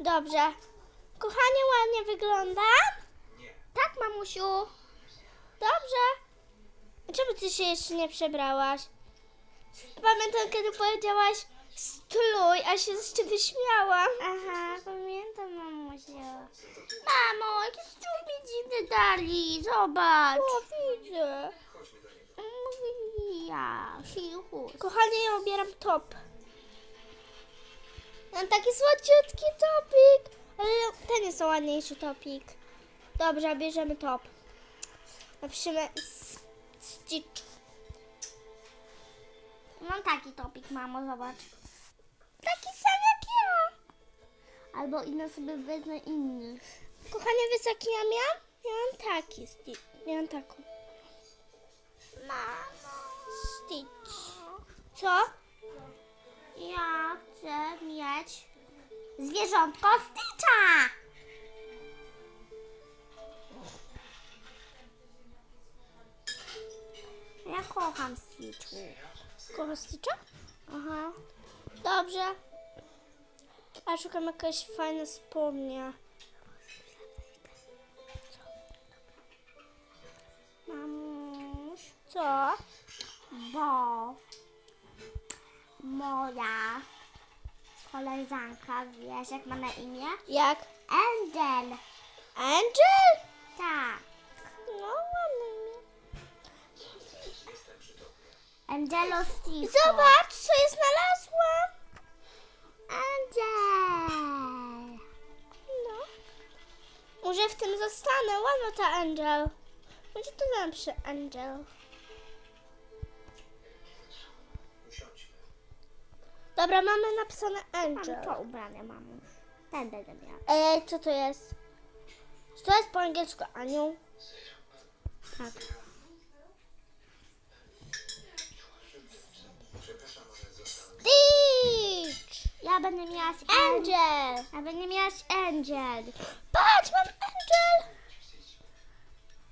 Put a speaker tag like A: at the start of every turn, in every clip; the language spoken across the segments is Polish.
A: Dobrze. Kochanie, ładnie wygląda? Tak, mamusiu. Dobrze. A Czemu ty się jeszcze nie przebrałaś? Pamiętam, kiedy powiedziałaś strój, a się z ciebie śmiałam. Aha, pamiętam, mamusiu. Mamo, jaki strój mi dziwny dali, zobacz. O, widzę. Ja, sichu. Kochanie, ja ubieram top. Mam taki słodziutki topik. Ale ten jest ładniejszy topik. Dobrze, bierzemy top. Napiszemy Stitch. Mam taki topik, mamo, zobacz. Taki sam jak ja. Albo inny sobie wezmę inny. Kochanie, jaki ja miałam? Miałam taki Stitch. Miałam taką. Mamo. Stitch. Co? Ja chcę mieć zwierzątko Stitcha. Ja kocham Stitchu. Kochasz Stitcha? Aha. Dobrze. A szukam jakieś fajne spodnie. Mamuś. Co? Bo moja koleżanka, wiesz jak ma na imię? Jak? Angel. Angel? Tak. No ładne imię. Angelo Steve. Zobacz, co ja znalazłam. Angel. No. Może w tym zostanę. Ładna ta Angel. Będzie to lepszy Angel. Dobra, mamy napisane Angel.
B: Mam to ubrane, mamuś. Ten będę miała.
A: Ej, co to jest? Czy to jest po angielsku anioł?
B: Tak.
A: Stitch!
B: Ja będę miała
A: Angel!
B: Ja będę miała Angel.
A: Patrz, mam Angel!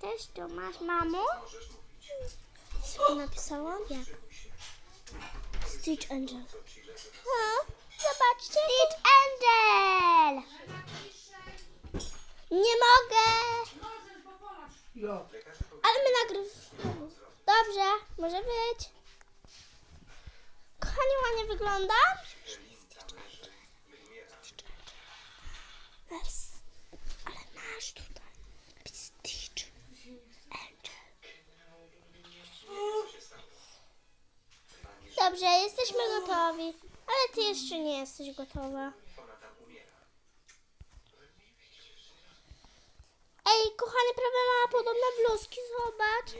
B: Też to masz, mamo?
A: Co napisałam? Jak? Stitch Angel. Zobaczcie.
B: Stitch Angel!
A: Nie mogę! Ale my nagrywamy. Dobrze, może być. Kochanie, ładnie wygląda? Ale masz tutaj. Jesteś gotowa. Ej, kochanie, prawie mama podobne bluzki, zobacz.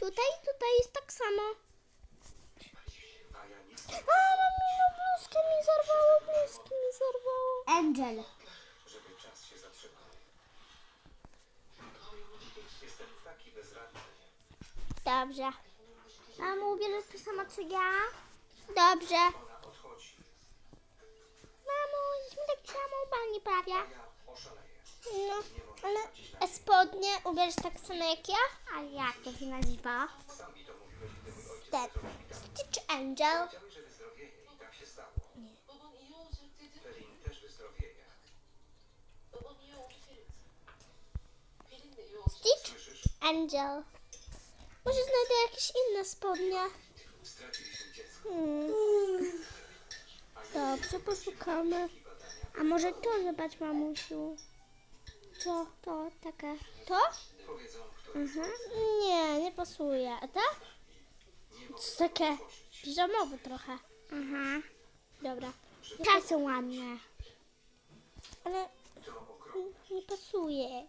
A: Tutaj, tutaj jest tak samo. A, mamino, bluzkę mi zerwało, bluzki mi zerwało.
B: Angel.
A: Dobrze,
B: Mamo, ubierzesz to samo co ja?
A: dobrze.
B: Jesteśmy tak samo ubrani prawie.
A: No, ale spodnie ubierzesz tak samo jak ja?
B: A jak to się nazywa?
A: Ten. Stitch Angel. Stitch Angel. Może znajdę jakieś inne spodnie. Hmm. Dobrze, poszukamy.
B: A może to zobacz, mamusiu.
A: Co to takie? To?
B: Mhm.
A: Nie, nie pasuje. A to? To takie piżamowe trochę.
B: Aha.
A: Dobra.
B: Te są ładne.
A: Ale nie pasuje.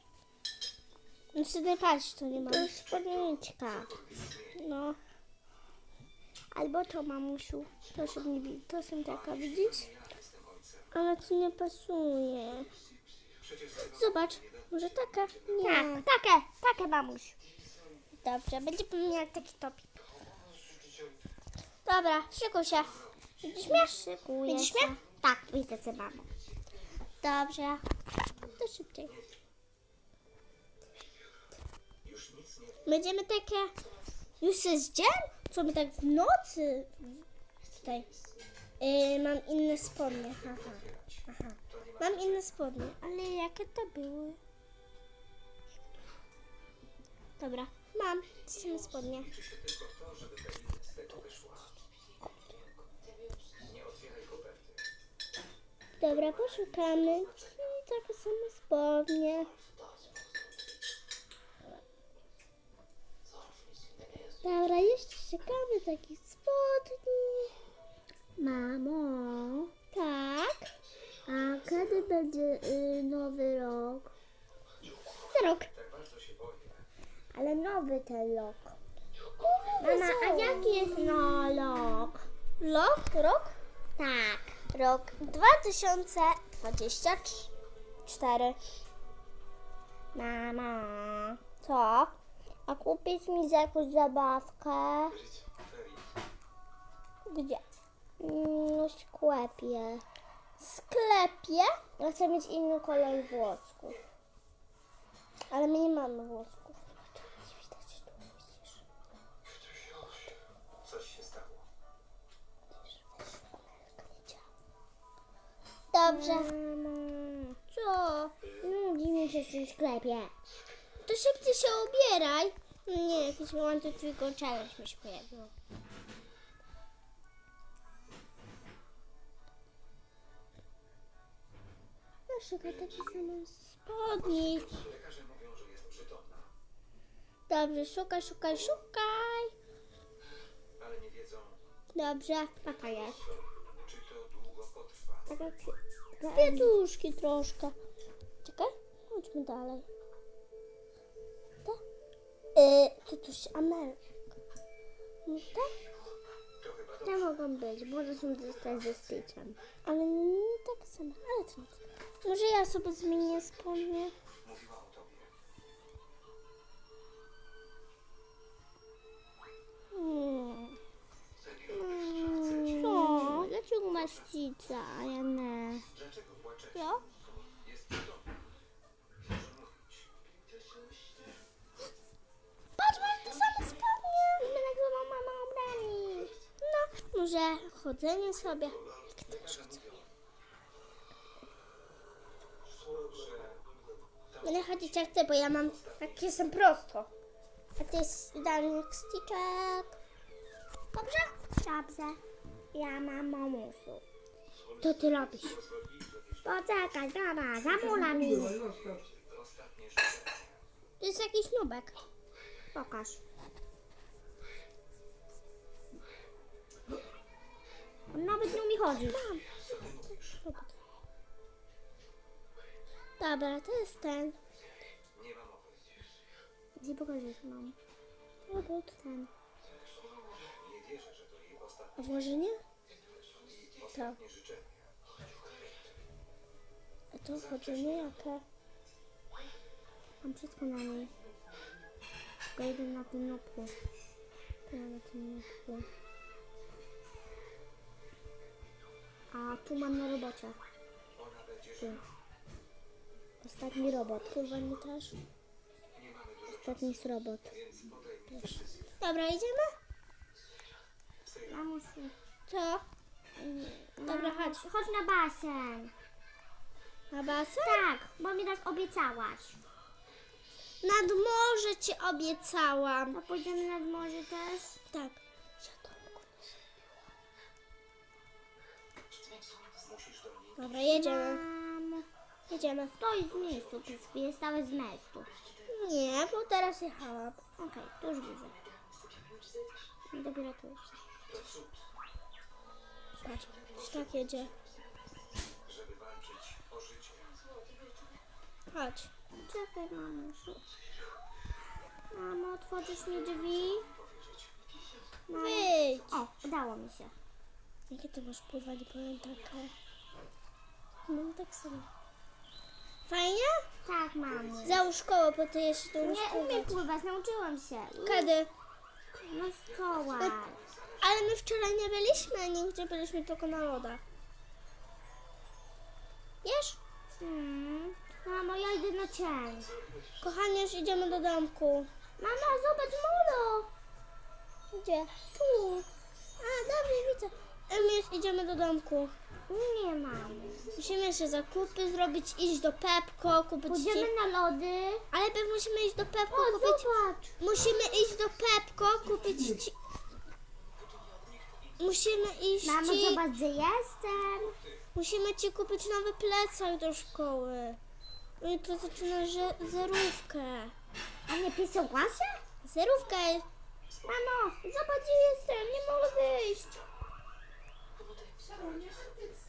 A: Znaczy nie patrz, to nie ma.
B: To jest spódniczka.
A: No,
B: Albo to, mamusiu.
A: to widzi. To są taka, widzisz? Ale to nie pasuje. Zobacz, może taka? Nie.
B: Tak, takie, takie, mamuś.
A: Dobrze, będzie miał taki topik. Dobra, szykuj się. Widzisz mnie?
B: Szykuję
A: Widzisz
B: się.
A: mnie?
B: Tak, widzę cię, mamo.
A: Dobrze. To szybciej. Będziemy takie... Już jest dzień? Co my tak w nocy? Tutaj. Yy, mam inne spodnie. Aha. Aha. Mam inne spodnie.
B: Ale jakie to były?
A: Dobra, mam inne spodnie. Dobra, poszukamy. I takie same spodnie. Dobra, jeszcze szukamy takich spodni.
B: Mamo,
A: Tak.
B: a kiedy będzie y, nowy rok?
A: Za rok.
B: Ale nowy ten rok. Mama, a jaki jest no rok?
A: Rok? Rok?
B: Tak.
A: Rok 2024.
B: Mama,
A: Co?
B: a kupić mi jakąś zabawkę?
A: Gdzie?
B: Sklepie.
A: W sklepie?
B: Ja chcę mieć inny kolor włosków.
A: Ale my nie mamy włosków.
C: Coś się stało.
A: Dobrze.
B: Mama,
A: Co?
B: nudzi mi się w tym sklepie.
A: To szybciej się ubieraj. Nie, jakiś moment tylko challenge mi się pojawił. Ja szukam takich samych spodni. Dobrze, szukaj, szukaj, szukaj.
C: ale nie wiedzą,
A: Dobrze, taka jest.
C: czy to długo potrwa.
B: Tak jak
A: Kwiatuszki troszkę. Czekaj, chodźmy dalej. Tak? Yy, co tu się... Ameryka. No tak?
C: To
B: mogą być, bo to są też ze Stitchem.
A: Ale nie tak Może ja sobie zmienię spodnie. Hmm.
C: Chcecie.
A: Co? Dlaczego masz cica, a ja nie? Co? Patrz, mam te same spodnie. Samo mama ubrani. No, może chodzenie sobie. Jak chodzenie? Będę chodzić jak chcę, bo ja mam, jak jestem prosto. A ty jest idealny jak styczek. Dobrze?
B: Dobrze. Ja mam mamusiu.
A: To ty robisz.
B: Poczekaj, mama, zamula mi.
A: To jest jakiś nubek.
B: Pokaż. On nawet nie umie chodzić.
C: Ty mówisz?
A: Dobra, to jest ten.
B: Gdzie pokażesz mam?
A: Robot.
B: Ten.
C: Nie wierzę, że to
A: A to chodzenie jakie?
B: Mam wszystko na niej. Tylko na tym nopku. To na. A tu mam na robocie. Ostatni robot.
A: Kurwa, nie też.
B: Ostatni jest robot.
C: decyzję.
A: Dobra, idziemy?
B: Mamusiu.
A: Co? Dobra, chodź.
B: Chodź na basen.
A: Na basen?
B: Tak, bo mi raz obiecałaś.
A: Nad morze ci obiecałam.
B: To pójdziemy nad morze też?
A: Tak. Dobra, jedziemy. Jedziemy.
B: Stoi z miejscu, chwilę stałeś z miejscu.
A: Nie, bo teraz jechałam.
B: Okej, to już widzę. Dopiero tu
C: cud,
A: Patrz, tak jedzie.
C: żeby walczyć o życie.
A: Chodź.
B: Czekaj, mamusiu. Mamo, otworzysz mi drzwi? Mamo.
A: Wyjdź.
B: O, udało mi się.
A: Jakie ty masz pływanie, powiem takie. Mam tak samo. Fajnie?
B: Tak, mamo.
A: Załóż koło, bo ty jeszcze umiesz
B: Nie umiem
A: pływać.
B: pływać, nauczyłam się.
A: Kiedy?
B: No szkoła.
A: Ale my wczoraj nie byliśmy, nigdzie byliśmy tylko na lodach. Wiesz?
B: Hmm. Mamo, ja idę na cień.
A: Kochanie, już idziemy do domku.
B: Mama, zobacz molo.
A: Gdzie? Tu. A, dobrze, widzę. My już idziemy do domku.
B: Nie mam.
A: Musimy jeszcze zakupy zrobić, iść do Pepko, kupić ci...
B: Pójdziemy na lody.
A: Ale najpierw musimy iść do Pepko,
B: O,
A: kupić...
B: zobacz.
A: Musimy iść do Pepko, kupić ci... Musimy iść
B: Mamo,
A: ci...
B: zobacz, gdzie jestem.
A: Musimy ci kupić nowy plecak do szkoły. No Jutro zaczyna że- zerówkę.
B: A nie pisał klasie?
A: Zerówkę.
B: Mamo, zobacz, gdzie jestem. Nie mogę wyjść.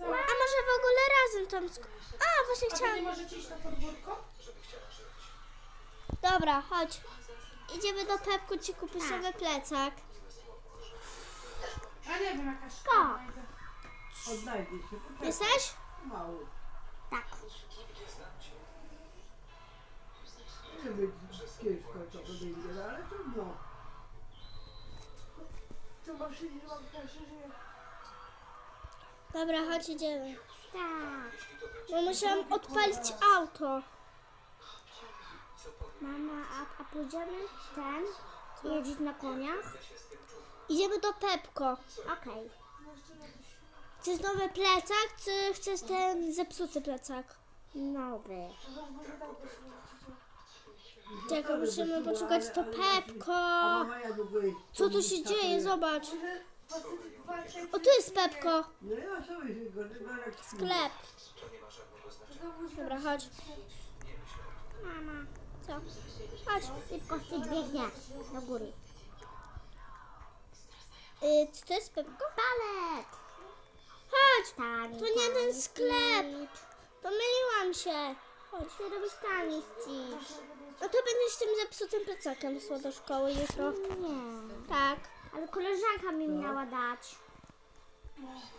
A: A może w ogóle razem tam... sk- A, właśnie
D: A wy
A: chciałam...
D: nie możecie iść na podwórko?
A: Dobra, chodź. Idziemy do Pepku ci kupić nowy plecak.
D: A nie wiem, jaka
B: Ko.
D: szkoła.
E: Odnajdzie się, poczekaj.
A: Jesteś?
E: Mały.
B: Tak.
E: Nie być ciężko to będzie, no ale trudno.
D: To masz iść, mam też, że...
A: Dobra, chodź idziemy.
B: Tak.
A: Bo musiałam odpalić auto.
B: Mama, a, a pójdziemy ten jeździć na koniach?
A: Idziemy do Pepko.
B: Okej.
A: Chcesz nowy plecak, czy chcesz ten zepsuty plecak?
B: Nowy.
A: Czekaj, musimy poszukać to Pepko. Co tu się dzieje? Zobacz. O, tu jest Pepko.
E: No
A: Sklep. Dobra, chodź.
B: Mama.
A: Co? Chodź.
B: Szybko stycz biegnie do góry.
A: Y, czy to jest Pepko?
B: Palet.
A: Chodź.
B: Tani,
A: To nie ten sklep. Pomyliłam się. Chodź.
B: Ty robisz tani.
A: No to będziesz tym zepsutym plecakiem szła do szkoły jutro.
B: Nie.
A: Tak.
B: Ale koleżanka mi miała dać.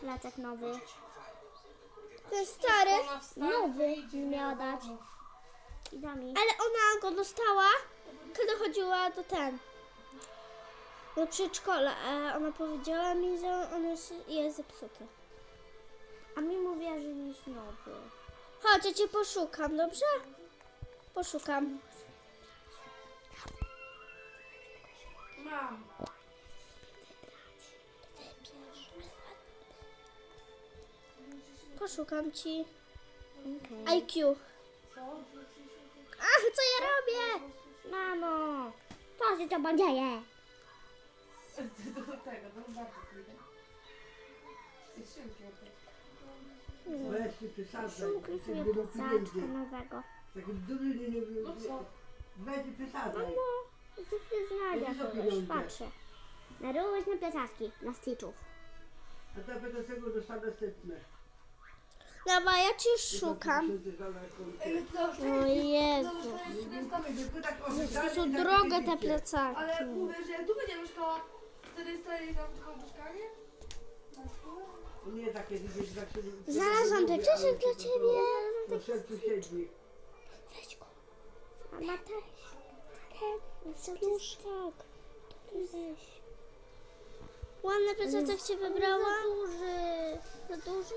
B: Plecak nowy.
A: Ten stary.
B: Nowy mi miała dać. I da mi.
A: Ale ona go dostała, kiedy chodziła do ten. Do przedszkola. A ona powiedziała mi, że on jest, jest zepsuty.
B: A mi mówiła, że nie jest nowy.
A: Chodź, ja cię poszukam, dobrze? Poszukam.
D: Mam.
A: Poszukam ci.
B: Okej.
A: IQ. Ach, co ja robię?
B: Mamo, co się to dzieje?
D: Do tego, do bardzo.
E: Weź się przesadzaj.
B: Szukaj sobie
E: pieniędzy.
B: nowego.
E: Taki duży nie, nie,
D: No co?
E: weź przesadzaj.
B: Mamo, znajdę kogoś, patrzę. Na różne na stitchów.
E: A to będę tego dostanę następne.
A: Dobra, ja ci już szukam. O Jezu. Są drogie te plecaki.
D: Ale mówię, że jak tu będzie mieszkała, wtedy stoi tam tylko mieszkanie?
E: Nie takie widzisz, tak się...
A: Znalazłam plecak dla ciebie.
E: Na sercu siedzi.
A: Weź go.
B: Mama też.
A: Już tak. Weź. Ładny plecak ci wybrałam.
B: Duży.
A: Za duży?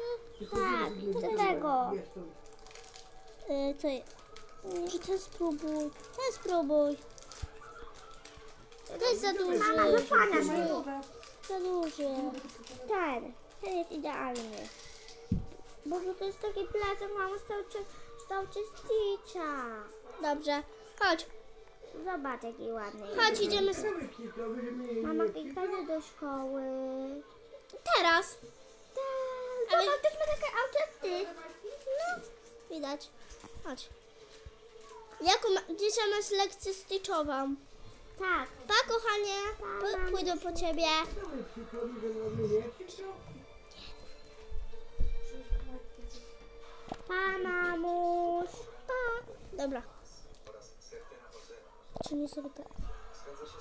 B: Tak, do tego.
E: wiesz, to-
A: Y, to je- Może ten spróbuj. Ten spróbuj. To jest za duży.
B: Mama, zapanasz mi.
A: Za duży.
B: Ten. Ten jest idealny. Boże, to jest taki plecak, mama, stał stał.
A: Dobrze. Chodź.
B: Zobacz, jaki ładny.
A: Chodź, idziemy
E: mieli-
B: Mama, pójdę do szkoły.
A: Teraz.
B: Tak,
A: Ale-
B: zobacz, też ma takie auto jak ty.
A: No, widać. Chodź. Jaką ma... dzisiaj masz lekcję stitchową?
B: Tak.
A: Pa, kochanie. P- pójdę po ciebie.
B: Pa, mamuś.
A: Pa. Dobra. Czy nie sobie tak?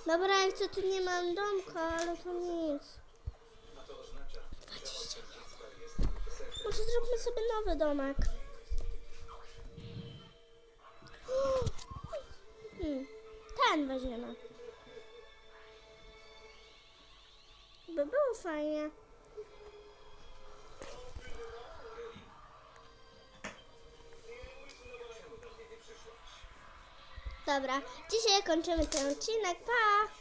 A: Dobra, jak co tu nie mam domka, ale to nic. Może zróbmy sobie nowy domek. Hmm. Ten weźmiemy. By było fajnie. Dobra, dzisiaj kończymy ten odcinek. Pa!